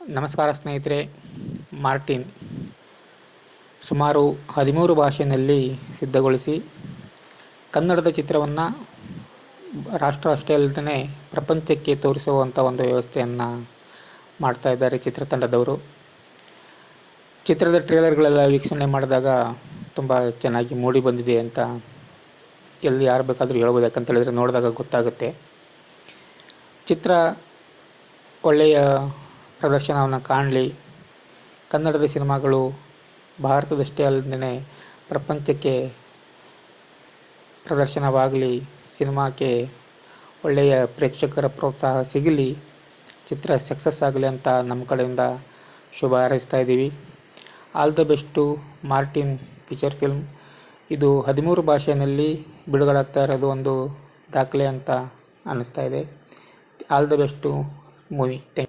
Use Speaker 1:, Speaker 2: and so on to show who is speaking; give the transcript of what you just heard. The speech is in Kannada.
Speaker 1: ನಮಸ್ಕಾರ ಸ್ನೇಹಿತರೆ, ಮಾರ್ಟಿನ್ ಸುಮಾರು ಹದಿಮೂರು ಭಾಷೆಯಲ್ಲಿ ಸಿದ್ಧಗೊಳಿಸಿ ಕನ್ನಡದ ಚಿತ್ರವನ್ನು ರಾಷ್ಟ್ರ ಅಷ್ಟೇ ಅಲ್ಲದೇ ಪ್ರಪಂಚಕ್ಕೆ ತೋರಿಸುವಂಥ ಒಂದು ವ್ಯವಸ್ಥೆಯನ್ನು ಮಾಡ್ತಾ ಇದ್ದಾರೆ ಚಿತ್ರತಂಡದವರು. ಚಿತ್ರದ ಟ್ರೇಲರ್ಗಳೆಲ್ಲ ವೀಕ್ಷಣೆ ಮಾಡಿದಾಗ ತುಂಬ ಚೆನ್ನಾಗಿ ಮೂಡಿ ಬಂದಿದೆ ಅಂತ ಎಲ್ಲಿ ಯಾರು ಬೇಕಾದರೂ ಹೇಳ್ಬೋದು ಯಾಕಂತೇಳಿದ್ರೆ ನೋಡಿದಾಗ ಗೊತ್ತಾಗುತ್ತೆ. ಚಿತ್ರ ಒಳ್ಳೆಯ ಪ್ರದರ್ಶನವನ್ನು ಕಾಣಲಿ. ಕನ್ನಡದ ಸಿನಿಮಾಗಳು ಭಾರತದಷ್ಟೇ ಅಲ್ಲದೇ ಪ್ರಪಂಚಕ್ಕೆ ಪ್ರದರ್ಶನವಾಗಲಿ, ಸಿನಿಮಾಕ್ಕೆ ಒಳ್ಳೆಯ ಪ್ರೇಕ್ಷಕರ ಪ್ರೋತ್ಸಾಹ ಸಿಗಲಿ, ಚಿತ್ರ ಸಕ್ಸಸ್ ಆಗಲಿ ಅಂತ ನಮ್ಮ ಕಡೆಯಿಂದ ಶುಭ ಹಾರೈಸ್ತಾ ಇದ್ದೀವಿ. All the best Martin feature film. ಇದು ಹದಿಮೂರು ಭಾಷೆಯಲ್ಲಿ ಬಿಡುಗಡಾಗ್ತಾ ಇರೋದು ಒಂದು ದಾಖಲೆ ಅಂತ ಅನ್ನಿಸ್ತಾ ಇದೆ. All the best movie. Thank